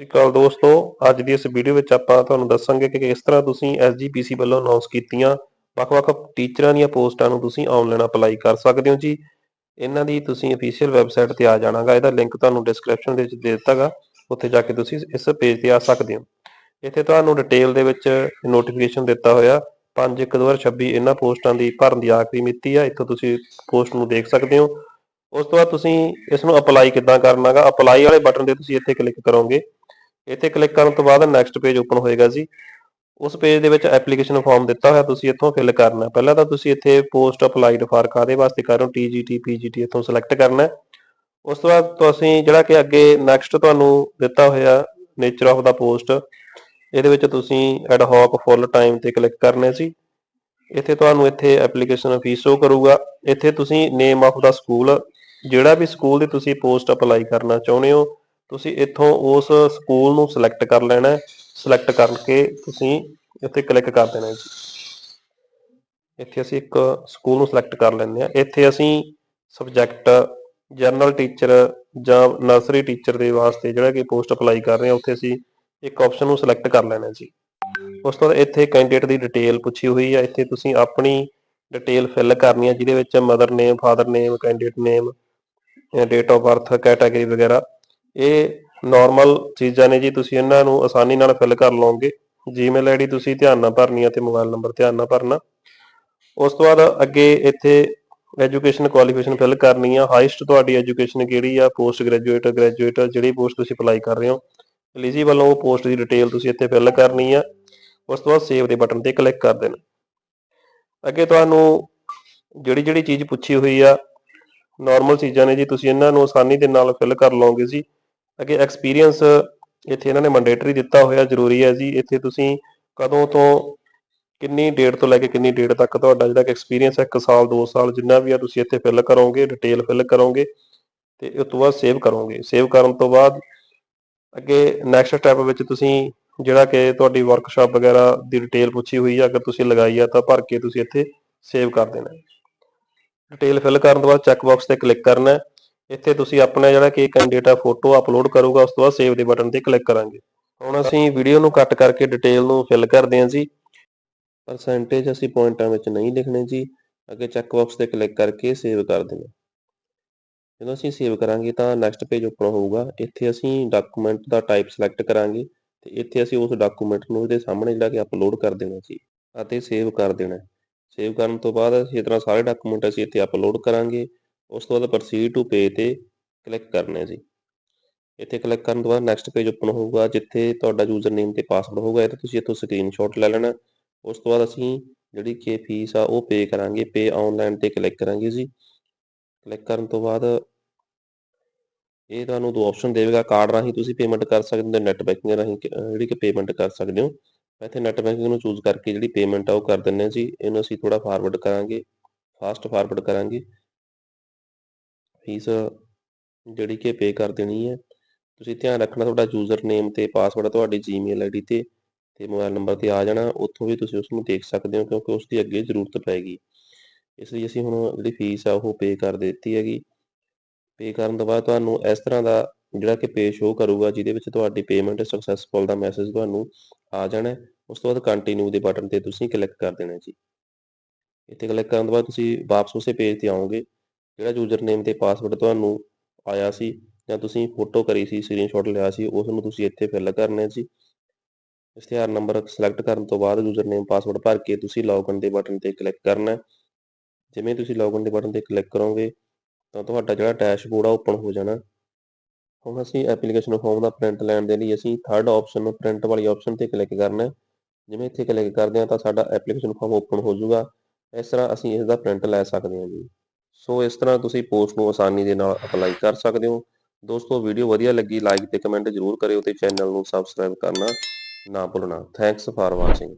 ਸਤਿ ਸ਼੍ਰੀ ਅਕਾਲ ਦੋਸਤੋ। ਅੱਜ ਦੀ ਇਸ ਵੀਡੀਓ ਵਿੱਚ ਆਪਾਂ ਤੁਹਾਨੂੰ ਦੱਸਾਂਗੇ ਕਿ ਕਿਸ ਤਰ੍ਹਾਂ ਤੁਸੀਂ SGPC ਵੱਲੋਂ ਅਨਾਉਂਸ ਕੀਤੀਆਂ ਵੱਖ-ਵੱਖ ਟੀਚਰਾਂ ਦੀਆਂ ਪੋਸਟਾਂ ਨੂੰ ਤੁਸੀਂ ਆਨਲਾਈਨ ਅਪਲਾਈ ਕਰ ਸਕਦੇ ਹੋ ਜੀ। ਇਹਨਾਂ ਦੀ ਤੁਸੀਂ ਅਫੀਸ਼ੀਅਲ ਵੈਬਸਾਈਟ ਤੇ ਆ ਜਾਣਾਗਾ। ਇਹਦਾ ਲਿੰਕ ਤੁਹਾਨੂੰ ਡਿਸਕ੍ਰਿਪਸ਼ਨ ਦੇ ਵਿੱਚ ਦੇ ਦਿੱਤਾਗਾ। ਉੱਥੇ ਜਾ ਕੇ ਤੁਸੀਂ ਇਸ ਪੇਜ ਤੇ ਆ ਸਕਦੇ ਹੋ। ਇੱਥੇ ਤੁਹਾਨੂੰ ਡਿਟੇਲ ਦੇ ਵਿੱਚ ਨੋਟੀਫਿਕੇਸ਼ਨ ਦਿੱਤਾ ਹੋਇਆ। 5/1/2026 ਇਹਨਾਂ ਪੋਸਟਾਂ ਦੀ ਭਰਨ ਦੀ ਆਖਰੀ ਮਿਤੀ ਆ। ਇੱਥੋਂ ਤੁਸੀਂ ਪੋਸਟ ਨੂੰ ਦੇਖ ਸਕਦੇ ਹੋ। ਉਸ ਤੋਂ ਬਾਅਦ ਤੁਸੀਂ ਇਸ ਨੂੰ ਅਪਲਾਈ ਕਿੱਦਾਂ ਕਰਨਾਗਾ। ਅਪਲਾਈ ਵਾਲੇ ਬਟਨ ਤੇ ਤੁਸੀਂ ਇੱਥੇ ਕਲਿੱਕ ਕਰੋਗੇ। ਇੱਥੇ ਕਲਿੱਕ ਕਰਨ ਤੋਂ ਬਾਅਦ ਨੈਕਸਟ ਪੇਜ ਓਪਨ ਹੋਏਗਾ ਜੀ। ਉਸ ਪੇਜ ਦੇ ਵਿੱਚ ਐਪਲੀਕੇਸ਼ਨ ਫਾਰਮ ਦਿੱਤਾ ਹੋਇਆ ਤੁਸੀਂ ਇੱਥੋਂ ਫਿਲ ਕਰਨਾ। ਪਹਿਲਾਂ ਤਾਂ ਤੁਸੀਂ ਇੱਥੇ ਪੋਸਟ ਅਪਲਾਈਡ ਫਾਰ ਕਾਦੇ ਵਾਸਤੇ ਕਰ ਰਹੇ ਹੋ? ਟੀਜੀਟੀ ਪੀਜੀਟੀ ਇੱਥੋਂ ਸਿਲੈਕਟ ਕਰਨਾ। ਉਸ ਤੋਂ ਬਾਅਦ ਤੁਸੀਂ ਜਿਹੜਾ ਕਿ ਅੱਗੇ ਨੈਕਸਟ ਤੁਹਾਨੂੰ ਦਿੱਤਾ ਹੋਇਆ ਨੇਚਰ ਆਫ ਦਾ ਪੋਸਟ ਇਹਦੇ ਵਿੱਚ ਤੁਸੀਂ ਐਡ ਹੌਕ ਫੁੱਲ ਟਾਈਮ ਤੇ ਕਲਿੱਕ ਕਰਨੇ ਸੀ ਇੱਥੇ ਤੁਹਾਨੂੰ ਇੱਥੇ ਐਪਲੀਕੇਸ਼ਨ ਫੀਸ ਸ਼ੋ ਕਰੂਗਾ। ਇੱਥੇ ਤੁਸੀਂ ਨੇਮ ਆਫ ਦਾ ਸਕੂਲ ਜਿਹੜਾ ਵੀ ਸਕੂਲ ਦੀ ਤੁਸੀਂ ਪੋਸਟ ਅਪਲਾਈ ਕਰਨਾ ਚਾਹੁੰਦੇ ਹੋ ਤੁਸੀਂ ਇੱਥੋਂ ਉਸ ਸਕੂਲ ਨੂੰ ਸਿਲੈਕਟ ਕਰ ਲੈਣਾ ਸਿਲੈਕਟ ਕਰਕੇ ਤੁਸੀਂ ਇੱਥੇ ਕਲਿੱਕ ਕਰ ਦੇਣਾ ਜੀ। ਇੱਥੇ ਅਸੀਂ ਇੱਕ ਸਕੂਲ ਨੂੰ ਸਿਲੈਕਟ ਕਰ ਲੈਂਦੇ ਆ ਇੱਥੇ ਅਸੀਂ ਸਬਜੈਕਟ ਜਨਰਲ ਟੀਚਰ ਜਾਂ ਨਰਸਰੀ ਟੀਚਰ ਦੇ ਵਾਸਤੇ ਜਿਹੜਾ ਕਿ ਪੋਸਟ ਅਪਲਾਈ ਕਰ ਰਹੇ ਹਾਂ, ਉੱਥੇ ਅਸੀਂ ਇੱਕ ਆਪਸ਼ਨ ਨੂੰ ਸਿਲੈਕਟ ਕਰ ਲੈਣਾ ਜੀ। ਉਸ ਤੋਂ ਬਾਅਦ ਇੱਥੇ ਕੈਂਡੀਡੇਟ ਦੀ ਡਿਟੇਲ ਪੁੱਛੀ ਹੋਈ ਆ ਇੱਥੇ ਤੁਸੀਂ ਆਪਣੀ ਡਿਟੇਲ ਫਿਲ ਕਰਨੀ ਹੈ, ਜਿਹਦੇ ਵਿੱਚ mother name father name candidate name date of birth category ਵਗੈਰਾ ਇਹ ਨਾਰਮਲ ਚੀਜ਼ਾਂ ਨੇ ਜੀ, ਤੁਸੀਂ ਇਹਨਾਂ ਨੂੰ ਆਸਾਨੀ ਨਾਲ ਫਿਲ ਕਰ ਲਓਗੇ। ਜੀਮੇਲ ਆਈਡੀ ਤੁਸੀਂ ਧਿਆਨ ਨਾਲ ਭਰਨੀ ਹੈ ਤੇ ਮੋਬਾਈਲ ਨੰਬਰ ਧਿਆਨ ਨਾਲ ਭਰਨਾ। ਉਸ ਤੋਂ ਬਾਅਦ ਅੱਗੇ ਇੱਥੇ ਐਜੂਕੇਸ਼ਨ ਕੁਆਲੀਫਿਕੇਸ਼ਨ ਫਿਲ ਕਰਨੀ ਆ। ਹਾਈਸਟ ਤੁਹਾਡੀ ਐਜੂਕੇਸ਼ਨ ਕਿਹੜੀ ਆ? ਪੋਸਟ ਗ੍ਰੈਜੂਏਟ ਗ੍ਰੈਜੂਏਟ ਜਿਹੜੀ ਪੋਸਟ ਤੁਸੀਂ ਅਪਲਾਈ ਕਰ ਰਹੇ ਹੋ। ਐਲੀਜੀਬਲ ਉਹ ਪੋਸਟ ਦੀ ਡਿਟੇਲ ਤੁਸੀਂ ਇੱਥੇ ਫਿਲ ਕਰਨੀ ਆ। ਉਸ ਤੋਂ ਬਾਅਦ ਸੇਵ ਦੇ ਬਟਨ ਤੇ ਕਲਿੱਕ ਕਰ ਦੇਣਾ। ਅੱਗੇ ਤੁਹਾਨੂੰ ਜਿਹੜੀ ਜਿਹੜੀ ਚੀਜ਼ ਪੁੱਛੀ ਹੋਈ ਆ ਨਾਰਮਲ ਚੀਜ਼ਾਂ ਨੇ ਜੀ, ਤੁਸੀਂ ਇਹਨਾਂ ਨੂੰ ਆਸਾਨੀ ਦੇ ਨਾਲ ਫਿਲ ਕਰ ਲਓਗੇ ਜੀ। ਅੱਗੇ ਐਕਸਪੀਰੀਅੰਸ ਇੱਥੇ ਇਹਨਾਂ ਨੇ ਮੈਂਡੇਟਰੀ ਦਿੱਤਾ ਹੋਇਆ ਜ਼ਰੂਰੀ ਹੈ ਜੀ। ਇੱਥੇ ਤੁਸੀਂ ਕਦੋਂ ਤੋਂ ਕਿੰਨੀ ਡੇਟ ਤੋਂ ਲੈ ਕੇ ਕਿੰਨੀ ਡੇਟ ਤੱਕ ਤੁਹਾਡਾ ਜਿਹੜਾ ਕਿ ਐਕਸਪੀਰੀਅੰਸ ਹੈ 1 ਸਾਲ 2 ਸਾਲ ਜਿੰਨਾ ਵੀ ਆ ਤੁਸੀਂ ਇੱਥੇ ਫਿਲ ਕਰੋਗੇ ਡਿਟੇਲ ਫਿਲ ਕਰੋਗੇ ਤੇ ਉਸ ਤੋਂ ਬਾਅਦ ਸੇਵ ਕਰੋਗੇ। ਸੇਵ ਕਰਨ ਤੋਂ ਬਾਅਦ ਅੱਗੇ ਨੈਕਸਟ ਸਟੈਪ ਵਿੱਚ ਤੁਸੀਂ ਜਿਹੜਾ ਕਿ ਤੁਹਾਡੀ ਵਰਕਸ਼ਾਪ ਵਗੈਰਾ ਦੀ ਡਿਟੇਲ ਪੁੱਛੀ ਹੋਈ ਹੈ ਅਗਰ ਤੁਸੀਂ ਲਗਾਈ ਆ ਤਾਂ ਭਰ ਕੇ ਤੁਸੀਂ ਇੱਥੇ ਸੇਵ ਕਰ ਦੇਣਾ। ਡਿਟੇਲ ਫਿਲ ਕਰਨ ਤੋਂ ਬਾਅਦ ਚੈੱਕ ਬਾਕਸ ਤੇ ਕਲਿੱਕ ਕਰਨਾ। ਇੱਥੇ ਤੁਸੀਂ ਆਪਣਾ ਜਿਹੜਾ ਕਿ ਕੈਂਡੀਡੇਟ ਆ ਫੋਟੋ ਅਪਲੋਡ ਕਰੂਗਾ, ਉਸ ਤੋਂ ਬਾਅਦ ਸੇਵ ਦੇ ਬਟਨ ਤੇ ਕਲਿੱਕ ਕਰਾਂਗੇ। ਹੁਣ ਅਸੀਂ ਵੀਡੀਓ ਨੂੰ ਕੱਟ ਕਰਕੇ ਡਿਟੇਲ ਨੂੰ ਫਿਲ ਕਰਦੇ ਹਾਂ ਜੀ। ਪਰਸੈਂਟੇਜ ਅਸੀਂ ਪੁਆਇੰਟਾਂ ਵਿੱਚ ਨਹੀਂ ਲਿਖਣੇ ਜੀ। ਅੱਗੇ ਚੈੱਕ ਬਾਕਸ ਤੇ ਕਲਿੱਕ ਕਰਕੇ ਸੇਵ ਕਰ ਦੇਣਾ ਜਦੋਂ ਅਸੀਂ ਸੇਵ ਕਰਾਂਗੇ ਤਾਂ ਨੈਕਸਟ ਪੇਜ ਓਪਨ ਹੋਊਗਾ। ਇੱਥੇ ਅਸੀਂ ਡਾਕੂਮੈਂਟ ਦਾ ਟਾਈਪ ਸਿਲੈਕਟ ਕਰਾਂਗੇ ਤੇ ਇੱਥੇ ਅਸੀਂ ਉਸ ਡਾਕੂਮੈਂਟ ਨੂੰ ਇਹਦੇ ਸਾਹਮਣੇ ਜਿਹੜਾ ਕਿ ਅਪਲੋਡ ਕਰ ਦੇਣਾ ਜੀ ਅਤੇ ਸੇਵ ਕਰ ਦੇਣਾ। ਸੇਵ ਕਰਨ ਤੋਂ ਬਾਅਦ ਅਸੀਂ ਇਸ ਤਰ੍ਹਾਂ ਸਾਰੇ ਡਾਕੂਮੈਂਟ ਅਸੀਂ ਇੱਥੇ ਅਪਲੋਡ ਕਰਾਂਗੇ। ਉਸ ਤੋਂ ਬਾਅਦ ਪ੍ਰੋਸੀਡ ਟੂ ਪੇ ਤੇ ਕਲਿੱਕ ਕਰਨਾ ਹੈ ਜੀ। ਇੱਥੇ ਕਲਿੱਕ ਕਰਨ ਤੋਂ ਬਾਅਦ ਨੈਕਸਟ ਪੇਜ ਓਪਨ ਹੋਊਗਾ, ਜਿੱਥੇ ਤੁਹਾਡਾ ਯੂਜ਼ਰ ਨੇਮ ਤੇ ਪਾਸਵਰਡ ਹੋਊਗਾ, ਇਹ ਤਾਂ ਤੁਸੀਂ ਇੱਥੋਂ ਸਕਰੀਨਸ਼ਾਟ ਲੈ ਲੈਣਾ। ਉਸ ਤੋਂ ਬਾਅਦ ਅਸੀਂ ਜਿਹੜੀ ਕਿ ਫੀਸ ਆ ਉਹ ਪੇ ਕਰਾਂਗੇ ਪੇ ਆਨਲਾਈਨ ਤੇ ਕਲਿੱਕ ਕਰਾਂਗੇ ਜੀ। ਕਲਿੱਕ ਕਰਨ ਤੋਂ ਬਾਅਦ ਇਹ ਤੁਹਾਨੂੰ ਦੋ ਆਪਸ਼ਨ ਦੇਵੇਗਾ ਕਾਰਡ ਰਾਹੀਂ ਤੁਸੀਂ ਪੇਮੈਂਟ ਕਰ ਸਕਦੇ ਹੋ ਨੈਟ ਬੈਂਕਿੰਗ ਰਾਹੀਂ ਜਿਹੜੀ ਕਿ ਪੇਮੈਂਟ ਕਰ ਸਕਦੇ ਹੋ। ਮੈਂ ਇੱਥੇ ਨੈਟ ਬੈਂਕਿੰਗ ਨੂੰ ਚੂਜ਼ ਕਰਕੇ ਜਿਹੜੀ ਪੇਮੈਂਟ ਆ ਉਹ ਕਰ ਦਿੰਨੇ ਜੀ। ਇਹਨੂੰ ਅਸੀਂ ਥੋੜਾ ਫਾਰਵਰਡ ਕਰਾਂਗੇ ਫਾਸਟ ਫਾਰਵਰਡ ਕਰਾਂਗੇ। ਫੀਸ ਜਿਹੜੀ ਕਿ ਪੇ ਕਰ ਦੇਣੀ ਹੈ। ਤੁਸੀਂ ਧਿਆਨ ਰੱਖਣਾ ਤੁਹਾਡਾ ਯੂਜ਼ਰ ਨੇਮ ਤੇ ਪਾਸਵਰਡ ਤੁਹਾਡੀ ਜੀਮੇਲ ਆਈਡੀ ਤੇ ਤੇ ਮੋਬਾਈਲ ਨੰਬਰ ਤੇ ਆ ਜਾਣਾ, ਉੱਥੋਂ ਵੀ ਤੁਸੀਂ ਉਸ ਨੂੰ ਦੇਖ ਸਕਦੇ ਹੋ ਕਿਉਂਕਿ ਉਸ ਦੀ ਅੱਗੇ ਜ਼ਰੂਰਤ ਪੈਗੀ ਇਸ ਲਈ ਅਸੀਂ ਹੁਣ ਜਿਹੜੀ ਫੀਸ ਆ ਉਹ ਪੇ ਕਰ ਦਿੱਤੀ ਹੈਗੀ। ਪੇ ਕਰਨ ਤੋਂ ਬਾਅਦ ਤੁਹਾਨੂੰ ਇਸ ਤਰ੍ਹਾਂ ਦਾ ਜਿਹੜਾ ਕਿ ਪੇ ਸ਼ੋ ਕਰੂਗਾ, ਜਿਹਦੇ ਵਿੱਚ ਤੁਹਾਡੀ ਪੇਮੈਂਟ ਸਕਸੈਸਫੁਲ ਦਾ ਮੈਸੇਜ ਤੁਹਾਨੂੰ ਆ ਜਾਣਾ, ਉਸ ਤੋਂ ਬਾਅਦ ਕੰਟੀਨਿਊ ਦੇ ਬਟਨ ਤੇ ਤੁਸੀਂ ਕਲਿੱਕ ਕਰ ਦੇਣਾ ਜੀ। ਇੱਥੇ ਕਲਿੱਕ ਕਰਨ ਤੋਂ ਬਾਅਦ ਤੁਸੀਂ ਵਾਪਸ ਉਸੇ ਪੇਜ ਤੇ ਆਓਗੇ। ਜਿਹੜਾ ਯੂਜ਼ਰ ਨੇਮ ਤੇ ਪਾਸਵਰਡ ਤੁਹਾਨੂੰ ਆਇਆ ਸੀ ਜਾਂ ਤੁਸੀਂ ਫੋਟੋ ਕਰੀ ਸੀ ਸਕਰੀਨਸ਼ਾਟ ਲਿਆ ਸੀ ਉਸ ਨੂੰ ਤੁਸੀਂ ਇੱਥੇ ਫਿਲ ਕਰਨਾ ਹੈ ਜੀ ਇਸ਼ਤਿਹਾਰ ਨੰਬਰ ਸਿਲੈਕਟ ਕਰਨ ਤੋਂ ਬਾਅਦ ਯੂਜ਼ਰ ਨੇਮ ਪਾਸਵਰਡ ਭਰ ਕੇ ਤੁਸੀਂ ਲੌਗਇਨ ਦੇ ਬਟਨ ਤੇ ਕਲਿੱਕ ਕਰਨਾ ਜਿਵੇਂ ਤੁਸੀਂ ਲੌਗਇਨ ਦੇ ਬਟਨ ਤੇ ਕਲਿੱਕ ਕਰੋਗੇ, ਤਾਂ ਤੁਹਾਡਾ ਜਿਹੜਾ ਡੈਸ਼ਬੋਰਡ ਆ ਓਪਨ ਹੋ ਜਾਣਾ। ਹੁਣ ਅਸੀਂ ਐਪਲੀਕੇਸ਼ਨ ਫਾਰਮ ਦਾ ਪ੍ਰਿੰਟ ਲੈਣ ਦੇ ਲਈ ਅਸੀਂ ਥਰਡ ਆਪਸ਼ਨ ਨੂੰ ਪ੍ਰਿੰਟ ਵਾਲੀ ਆਪਸ਼ਨ ਤੇ ਕਲਿੱਕ ਕਰਨਾ ਜਿਵੇਂ ਇੱਥੇ ਕਲਿੱਕ ਕਰਦੇ ਹਾਂ ਤਾਂ ਸਾਡਾ ਐਪਲੀਕੇਸ਼ਨ ਫਾਰਮ ਓਪਨ ਹੋ ਜਾਊਗਾ। ਇਸ ਤਰ੍ਹਾਂ ਅਸੀਂ ਇਸ ਦਾ ਪ੍ਰਿੰਟ ਲੈ ਸਕਦੇ ਹਾਂ ਜੀ। ਸੋ ਇਸ ਤਰ੍ਹਾਂ ਤੁਸੀਂ ਪੋਸਟ ਨੂੰ ਆਸਾਨੀ ਦੇ ਨਾਲ ਅਪਲਾਈ ਕਰ ਸਕਦੇ ਹੋ। ਦੋਸਤੋ ਵੀਡੀਓ ਵਧੀਆ ਲੱਗੀ ਲਾਈਕ ਤੇ ਕਮੈਂਟ ਜ਼ਰੂਰ ਕਰਿਓ ਤੇ ਚੈਨਲ ਨੂੰ ਸਬਸਕ੍ਰਾਈਬ ਕਰਨਾ ਨਾ ਭੁੱਲਣਾ। Thanks for watching